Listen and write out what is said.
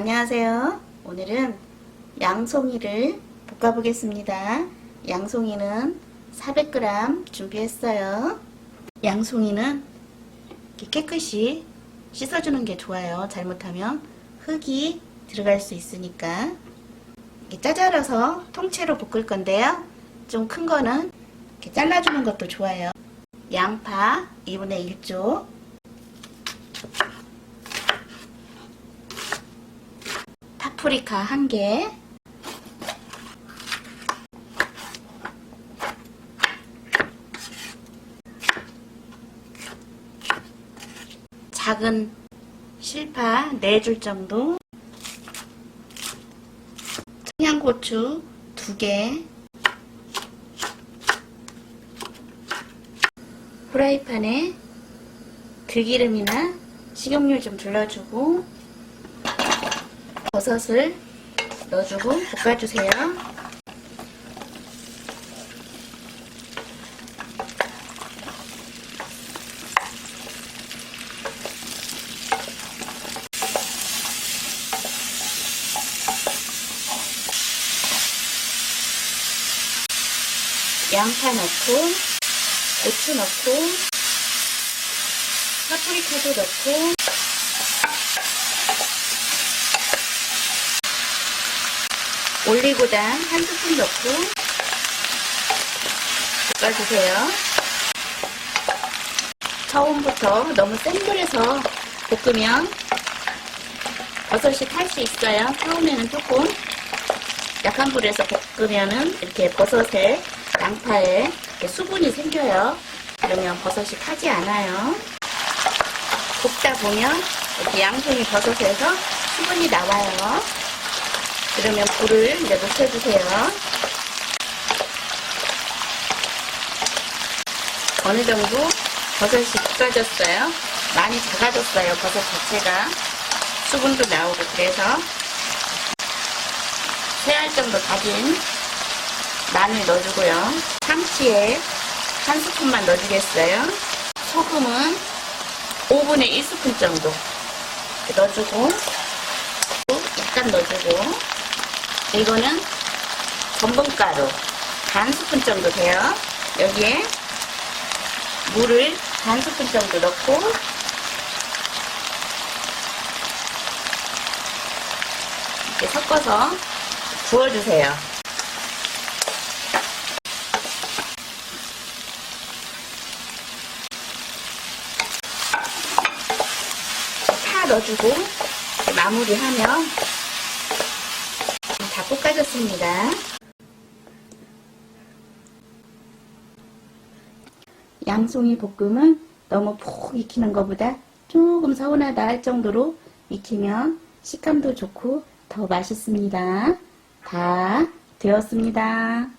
안녕하세요. 오늘은 양송이를 볶아보겠습니다. 양송이는 400g 준비했어요. 양송이는 깨끗이 씻어주는 게 좋아요. 잘못하면 흙이 들어갈 수 있으니까. 짜잘라서 통째로 볶을 건데요. 좀 큰 거는 잘라주는 것도 좋아요. 양파 2분의 1조, 파프리카 1개, 작은 실파 4줄 정도, 청양고추 2개, 프라이팬에 들기름이나 식용유 좀 둘러주고 버섯을 넣어주고 볶아주세요. 양파 넣고 고추 넣고 파프리카도 넣고 올리고당 한 스푼 넣고 볶아주세요. 처음부터 너무 센 불에서 볶으면 버섯이 탈 수 있어요. 처음에는 조금 약한 불에서 볶으면은 이렇게 버섯에 양파에 이렇게 수분이 생겨요. 그러면 버섯이 타지 않아요. 볶다 보면 이렇게 양송이 버섯에서 수분이 나와요. 그러면 불을 이제 높여주세요. 어느 정도 버섯이 볶아졌어요. 많이 작아졌어요. 버섯 자체가. 수분도 나오고 그래서 세알 정도 다진 마늘 넣어주고요. 참치에 한 스푼만 넣어주겠어요. 소금은 5분의 1스푼 정도 넣어주고 약간 넣어주고 이거는 전분가루 반 스푼 정도 돼요. 여기에 물을 반 스푼 정도 넣고 이렇게 섞어서 부어주세요. 파 넣어주고 마무리하면 다 볶아졌습니다. 양송이 볶음은 너무 푹 익히는 것보다 조금 서운하다 할 정도로 익히면 식감도 좋고 더 맛있습니다. 다 되었습니다.